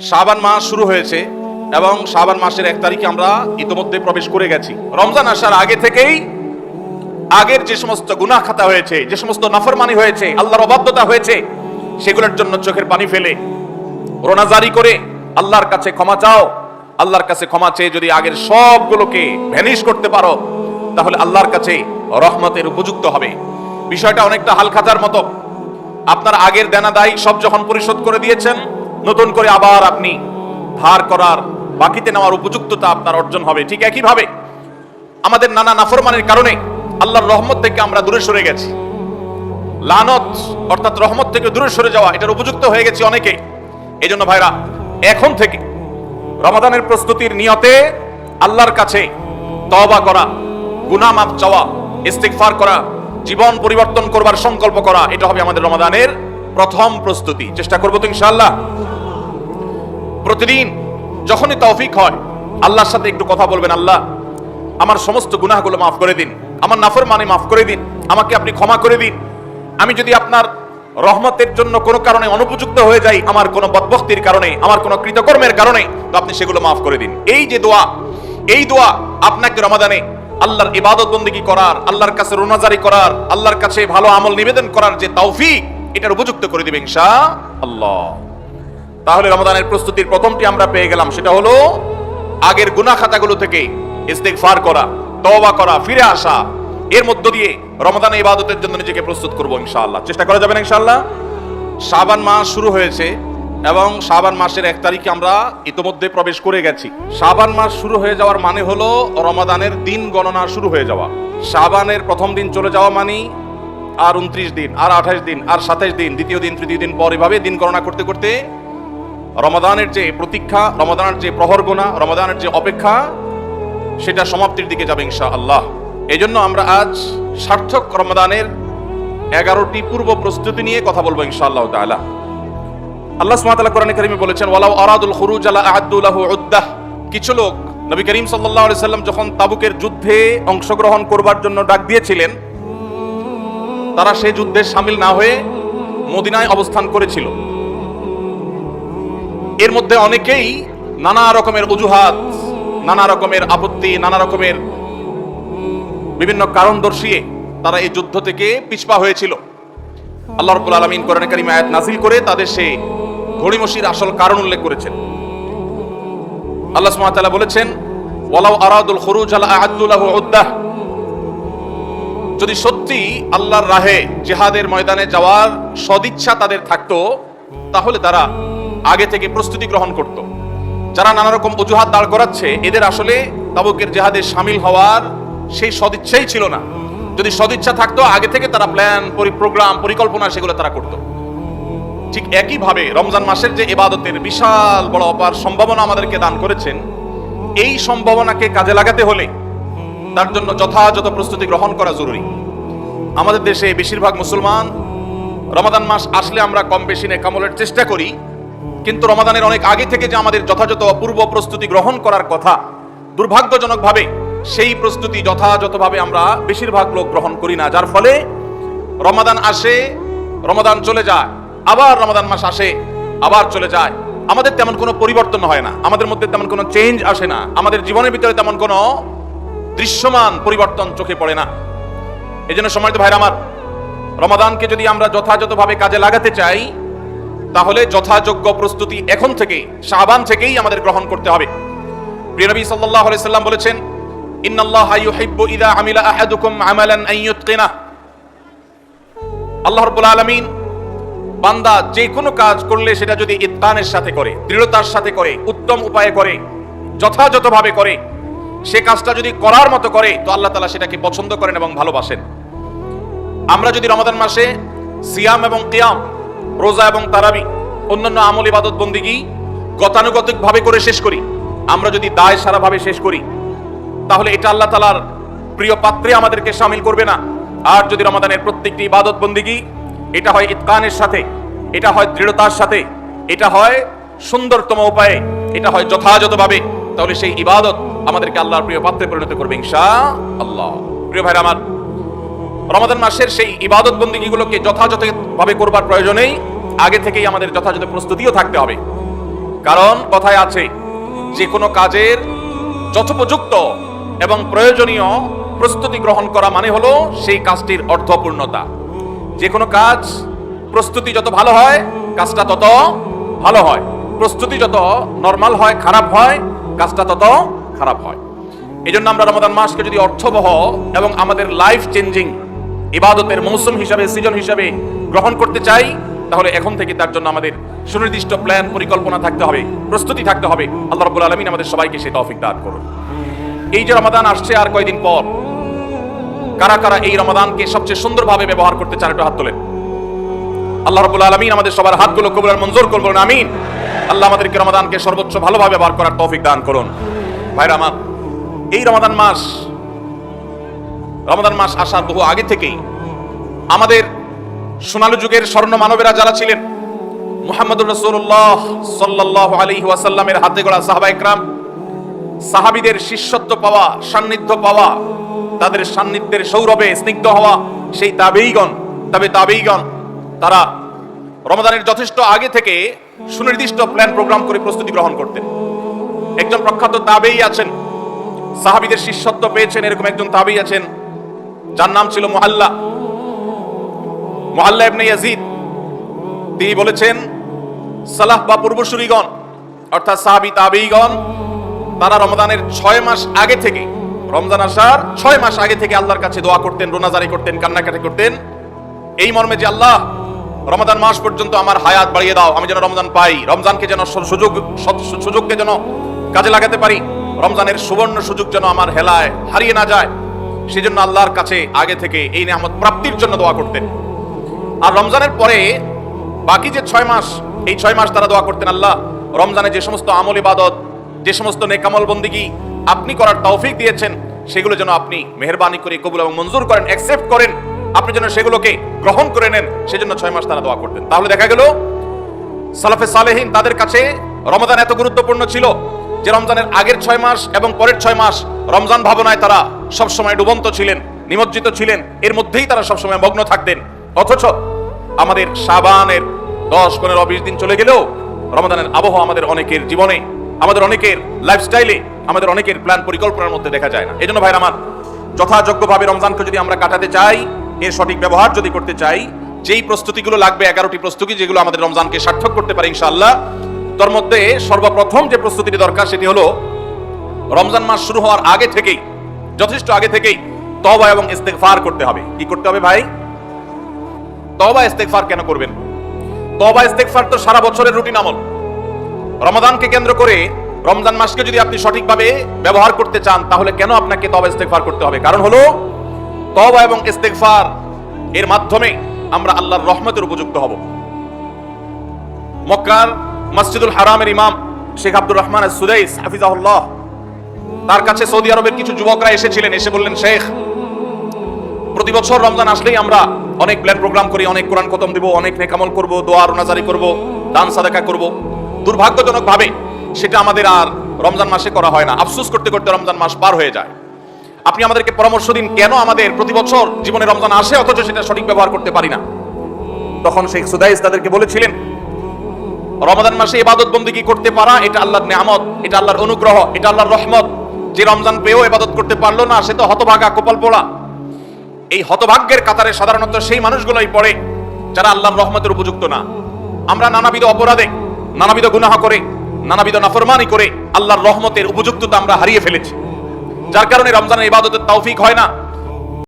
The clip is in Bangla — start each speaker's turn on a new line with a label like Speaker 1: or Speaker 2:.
Speaker 1: শাবান মাস শুরু হয়েছে এবং শাবান মাসের এক তারিখে আমরা ইতোমধ্যে প্রবেশ করে গেছি। রমজান আসার আগে থেকেই আগের যে সমস্ত গুনাহ খাতা হয়েছে, যে সমস্ত নাফরমানি হয়েছে, আল্লাহর অবাধ্যতা হয়েছে, সেগুলোর জন্য চোখের পানি ফেলে রোনাজারি করে আল্লাহর কাছে ক্ষমা চাও। আল্লাহর কাছে ক্ষমা চেয়ে যদি আগের সবগুলোকে ভ্যানিশ করতে পারো, তাহলে আল্লাহর কাছে রহমতের উপযুক্ত হবে। বিষয়টা অনেকটা হালখাতার মতো। আপনার আগের দেনা দায় সব যখন পরিশোধ করে দিয়েছেন নতুন করে আবার আপনি ধার করার বাকিতে নেওয়ার উপযুক্ততা আপনার অর্জন হবে। ঠিক একইভাবে আমাদের নানা নাফরমানের কারণে আল্লাহর রহমত থেকে আমরা দূরে সরে গেছি। লানত, অর্থাৎ রহমত থেকে দূরে সরে যাওয়া, এটার উপযুক্ত হয়ে গেছে অনেকে। এই জন্য ভাইরা, এখন থেকে রমাদানের প্রস্তুতির নিয়তে আল্লাহর কাছে তওবা করা, গুনাহ মাফ চাওয়া, ইস্তিগফার করা, জীবন পরিবর্তন করবার সংকল্প করা, এটা হবে আমাদের রমাদানের প্রথম প্রস্তুতি। চেষ্টা করব তো ইনশাআল্লাহ। প্রতিদিন যখনই তৌফিক হয়, আল্লাহর সাথে একটু কথা বলবেন, আল্লাহ, আমার সমস্ত গুনাহগুলো মাফ করে দিন, আমার নাফর মানে মাফ করে দিন, আমাকে আপনি ক্ষমা করে দিন। আমি যদি আপনার রহমতের জন্য কোনো কারণে অনুপযুক্ত হয়ে যাই, আমার কোনো বদবক্তির কারণে, আমার কোনো কৃতকর্মের কারণে, তো আপনি সেগুলো মাফ করে দিন। এই যে দোয়া, এই দোয়া আপনাকে রমাদানে আল্লাহর ইবাদত বন্দিগি করার, আল্লাহর কাছে রোনাজারি করার, আল্লাহর কাছে ভালো আমল নিবেদন করার যে তৌফিক, এটার উপযুক্ত করে দিবে ইনশা আল্লাহ। তাহলে রমাদানের প্রস্তুতির প্রথমটি আমরা পেয়ে গেলাম, সেটা হলো আগের গুনাহ খাতাগুলো থেকে ইস্তেগফার করা, তওবা করা, ফিরে আসা। এর মধ্য দিয়ে রমাদানে ইবাদতের জন্য নিজেকে প্রস্তুত করব ইনশাআল্লাহ। চেষ্টা করা যাবে না ইনশাআল্লাহ? শাবান মাস শুরু হয়েছে এবং শাবান মাসের এক তারিখে আমরা ইতোমধ্যে প্রবেশ করে গেছি। শাবান মাস শুরু হয়ে যাওয়ার মানে হলো রমাদানের দিন গণনা শুরু হয়ে যাওয়া। শাবানের প্রথম দিন চলে যাওয়া মানে আর উনত্রিশ দিন, আর আঠাশ দিন, আর সাতাশ দিন, দ্বিতীয় দিন, তৃতীয় দিন পর এভাবে দিন গণনা করতে করতে রমাদানের যে প্রতীক্ষা, রমাদানের যে প্রহর গোনা রমাদানের যে অপেক্ষা, সেটা সমাপ্তির দিকে যাবে ইনশা আল্লাহ এই জন্য আমরা আজ সার্থক রমাদানের এগারোটি পূর্ব প্রস্তুতি নিয়ে কথা বলব ইনশাআল্লাহ তাআলা। আল্লাহ তাআলা কোরআনে কারিমে বলেছেন, ওয়ালাউ আরাদুল খুরুজ আলা আ'আদ্দু লাহু উদ্দাহ কিছু লোক নবী করিম আলাইহি সাল্লাম যখন তাবুকের যুদ্ধে অংশগ্রহণ করবার জন্য ডাক দিয়েছিলেন, তারা সেই যুদ্ধে সামিল না হয়ে মদিনায় অবস্থান করেছিল। এর মধ্যে অনেকেই নানা রকমের অজুহাত, নানা রকমের আপত্তি, নানা রকমের বিভিন্ন কারণ দর্শিয়ে তারা এই যুদ্ধ থেকে পিছপা হয়েছিল। আল্লাহ রব্বুল আলমিন কোরআন কারিম আয়াত নাজিল করে তাদের সেই ঘড়িমসির আসল কারণ উল্লেখ করেছেন। আল্লাহ তাআলা বলেছেন, ওয়ালাউ আরাদুল খুরুজ আলা আ'আদ্দুলাহু উদ্দাহ যদি সত্যি আল্লাহর রাহে জিহাদের ময়দানে যাওয়ার সদিচ্ছা তাদের থাকতো, তাহলে তারা আগে থেকে প্রস্তুতি গ্রহণ করত। যারা নানা রকম অজুহাত দাঁড় করাচ্ছে, এদের আসলে তাবুকের জেহাদে সামিল হওয়ার সেই সদিচ্ছাই ছিল না। যদি সদিচ্ছা থাকতো, আগে থেকে তারা প্ল্যান প্রোগ্রাম, পরিকল্পনা সেগুলো তারা করত। ঠিক একইভাবে রমজান মাসের যে ইবাদতের বিশাল বড় অপার সম্ভাবনা আমাদেরকে দান করেছেন, এই সম্ভাবনাকে কাজে লাগাতে হলে তার জন্য যথাযথ প্রস্তুতি গ্রহণ করা জরুরি। আমাদের দেশে বেশিরভাগ মুসলমান রমাদান মাস আসলে আমরা কম বেশি নেকামলের চেষ্টা করি কিন্তু রমাদানের অনেক আগে থেকে যে আমাদের যথাযথ পূর্ব প্রস্তুতি গ্রহণ করার কথা, দুর্ভাগ্যজনকভাবে সেই প্রস্তুতি যথাযথভাবে আমরা বেশিরভাগ লোক গ্রহণ করি না। যার ফলে রমাদান আসে, রমাদান চলে যায়, আবার রমাদান মাস আসে, আবার চলে যায়। আমাদের তেমন কোনো পরিবর্তন হয় না, আমাদের মধ্যে তেমন কোনো চেঞ্জ আসে না, আমাদের জীবনের ভিতরে তেমন কোনো দৃশ্যমান পরিবর্তন চোখে পড়ে না। এই জন্য সময় তো ভাইরা আমার, রমাদানকে যদি আমরা যথাযথভাবে কাজে লাগাতে চাই তাহলে যথাযোগ্য প্রস্তুতি এখন থেকে, শাবান থেকেই আমাদের গ্রহণ করতে হবে। প্রিয় নবী সাল্লাল্লাহু সাল্লাম বলেছেন, ইন্নাল্লাহ ইউহিব্বু ইযা আমিলা আহাদুকুম আমালান আন ইউতকিনা। আল্লাহ রাব্বুল আলামিন বান্দা যে কোনো কাজ করলে সেটা যদি ইতকানের সাথে করে, দৃঢ়তার সাথে করে, উত্তম উপায়ে করে, যথাযথভাবে করে, সে কাজটা যদি করার মতো করে, তো আল্লাহ তালা সেটাকে পছন্দ করেন এবং ভালোবাসেন। আমরা যদি রমাদান মাসে সিয়াম এবং কিয়াম রোজা এবং তারাবি, অন্যান্য আমল ইবাদত বন্দিগি গতানুগতিক ভাবে করে শেষ করি। আমরা যদি দায় সারাভাবে শেষ করি, তাহলে এটা আল্লাহ তালার প্রিয় পাত্রে আমাদেরকে সামিল করবে না। আর যদি রমাদানের প্রত্যেকটি ইবাদত বন্দিগি, এটা হয় ইতকানের সাথে, এটা হয় দৃঢ়তার সাথে, এটা হয় সুন্দরতম উপায়ে, এটা হয় যথাযথভাবে, তাহলে সেই ইবাদত আমাদেরকে আল্লাহর প্রিয় পাত্রে পরিণত করবে ইনশা আল্লাহ প্রিয় ভাইরা আমার রমাদান মাসের সেই ইবাদত বন্দীগুলোকে যথাযথভাবে করবার প্রয়োজনেই আগে থেকেই আমাদের যথাযথ প্রস্তুতিও থাকতে হবে। কারণ কথায় আছে, যে কোনো কাজের যথোপযুক্ত এবং প্রয়োজনীয় প্রস্তুতি গ্রহণ করা মানে হলো সেই কাজটির অর্থপূর্ণতা। যে কোনো কাজ প্রস্তুতি যত ভালো হয়, কাজটা তত ভালো হয়। প্রস্তুতি যত নর্মাল হয়, খারাপ হয়, কাজটা তত খারাপ হয়। এই জন্য আমরা রমাদান মাসকে যদি অর্থবহ এবং আমাদের লাইফ চেঞ্জিং ইবাদতের মৌসুম হিসাবে সিজন হিসাবে গ্রহণ করতে চাই, তাহলে এখন থেকে তার জন্য আমাদের সুনির্দিষ্ট প্ল্যান পরিকল্পনা থাকতে হবে, প্রস্তুতি থাকতে হবে। আল্লাহ রাব্বুল আলামিন আমাদের সবাইকে সেই তৌফিক দান করুন। এই যে রমাদান আসছে আর কয়দিন পর, কারা কারা এই রমাদানকে সবচেয়ে সুন্দরভাবে ব্যবহার করতে চান একটু হাত তোলেন। আল্লাহ রাব্বুল আলামিন আমাদের সবার হাতগুলো কবুল আর মঞ্জুর করবেন আমিন। আল্লাহ আমাদেরকে রমাদানকে সর্বোচ্চ ভালোভাবে ব্যবহার করার তৌফিক দান করুন। ভাইরা আমার, এই রমাদান মাস রমাদান মাস আসার বহু আগে থেকেই আমাদের সোনালু যুগের স্বর্ণ মানবেরা যারা ছিলেন, মুহাম্মদুর রসুল্লাহ সাল্লাল্লাহু আলাইহি ওয়াসাল্লামের হাতে গড়া সাহাবা একরাম, সাহাবীদের শিষ্যত্ব পাওয়া, সান্নিধ্য পাওয়া, তাদের সান্নিধ্যের সৌরভে স্নিগ্ধ হওয়া সেই তাবেইগণ, তবে তাবেইগণ, তারা রমাদানের যথেষ্ট আগে থেকে সুনির্দিষ্ট প্ল্যান প্রোগ্রাম করে প্রস্তুতি গ্রহণ করতেন। একজন প্রখ্যাত তাবেই আছেন, সাহাবীদের শিষ্যত্ব পেয়েছেন, এরকম একজন তাবেই আছেন যার নাম ছিল মুহাল্লা। মুহাল্লা ইবনে ইয়াজিদ। তিনি বলেছেন, সালাহ বা পূর্বসূরিগণ, অর্থাৎ সাহাবী তাবেইগণ তারা রমজানের ছয় মাস আগে থেকে, রমজান আসার ছয় মাস আগে থেকে আল্লাহর কাছে দোয়া করতেন রোনাজারি করতেন, কান্নাকাটি করতেন। এই মর্মে যে আল্লাহ রমাদান মাস পর্যন্ত আমার হায়াত বাড়িয়ে দাও, আমি যেন রমজান পাই, রমজানকে যেন সুযোগ সুযোগকে যেন কাজে লাগাতে পারি, রমজানের সুবর্ণ সুযোগ যেন আমার হেলায় হারিয়ে না যায়। সেজন্য আল্লাহর কাছে আগে থেকে এই নিয়ামত প্রাপ্তির জন্য দোয়া করতেন। আর রমজানের পরে বাকি যে ছয় মাস, এই ছয় মাস তারা দোয়া করতেন, আল্লাহ, রমজানে যে সমস্ত আমল, ইবাদত, যে সমস্ত নেকামল বন্দিগি আপনি করার তৌফিক দিয়েছেন, সেগুলো যেন আপনি মেহরবানি করে কবুল এবং মঞ্জুর করেন অ্যাকসেপ্ট করেন। আপনি যেন সেগুলোকে গ্রহণ করে নেন, সেজন্য ছয় মাস তারা দোয়া করতেন। তাহলে দেখা গেল, সালাফে সালেহীন তাদের কাছে রমজান এত গুরুত্বপূর্ণ ছিল যে রমজানের আগের ছয় মাস এবং পরের ছয় মাস রমজান ভাবনায় তারা সবসময় ডুবন্ত ছিলেন, নিমজ্জিত ছিলেন। এর মধ্যেই তারা সবসময় মগ্ন থাকতেন। অথচ আমাদের সাবানের দশ পনেরো বিশ দিন চলে গেলেও রমজানের আবহাওয়া আমাদের অনেকের জীবনে, আমাদের অনেকের লাইফস্টাইলে আমাদের অনেকের প্ল্যান পরিকল্পনার মধ্যে দেখা যায় না। এই জন্য ভাইরা আমার যথাযোগ্যভাবে রমজানকে যদি আমরা কাটাতে চাই, এর সঠিক ব্যবহার যদি করতে চাই, যেই প্রস্তুতিগুলো লাগবে, এগারোটি প্রস্তুতি যেগুলো আমাদের রমজানকে সার্থক করতে পারে ইনশাআল্লাহ তোর মধ্যে সর্বপ্রথম যে প্রস্তুতিটি দরকার সেটি হলো, রমজান মাস শুরু হওয়ার আগে থেকেই, যথেষ্ট আগে থেকেই তবা এবং ইস্তেগফার করতে হবে। কি করতে হবে ভাই? তবা ইস্তেগফার কেন করবেন? তবা ইস্তেগফার তো সারা বছরের রুটিন আমল। রমাদানকে কেন্দ্র করে রমজান মাসকে যদি আপনি সঠিকভাবে ব্যবহার করতে চান, তাহলে কেন আপনাকে তবা ইস্তেগফার করতে হবে? কারণ হলো তবা এবং ইস্তেগফার এর মাধ্যমে আমরা আল্লাহর রহমতের উপযুক্ত হব। মক্কার মসজিদুল হারামের ইমাম শেখ আব্দুর রহমান সুদাইস, হাফিজাহুল্লাহ। তার কাছে সৌদি আরবের কিছু যুবকরা এসেছিলেন, এসে বললেন, শেখ, প্রতি বছর রমজান আসলেই আমরা অনেক প্ল্যান প্রোগ্রাম করি, অনেক কোরআন খতম দিব, অনেক নেকামল করব, দোয়া রোনাজারি করব, দান, সাদাকা করব। দুর্ভাগ্যজনক ভাবে সেটা আমাদের আর রমজান মাসে করা হয় না। আফসোস করতে করতে রমজান মাস পার হয়ে যায়। আপনি আমাদেরকে পরামর্শ দিন, কেন আমাদের প্রতি বছর জীবনে রমজান আসে, অথচ সেটা সঠিক ব্যবহার করতে পারি না। তখন শেখ সুদাইস তাদেরকে বলেছিলেন রমাদান মাসে ইবাদত বন্দিগি করতে পারা? এটা আল্লাহর নিয়ামত, এটা আল্লাহর অনুগ্রহ, এটা আল্লাহর রহমত। যে রমজান পেয়েও ইবাদত করতে পারল না, সে তো হতভাগা, কপাল পোড়া। এই হতভাগ্যের কাতারে সাধারণত সেই মানুষগুলোই পড়ে যারা আল্লাহর রহমতের উপযুক্ত না। আমরা নানাবিধ অপরাধে, নানাবিধ গুনাহ করে, নানাবিধ নাফরমানি করে আল্লাহর রহমতের উপযুক্ততা আমরা হারিয়ে ফেলেছি। যার কারণে রমজানের ইবাদতের তৌফিক হয় না।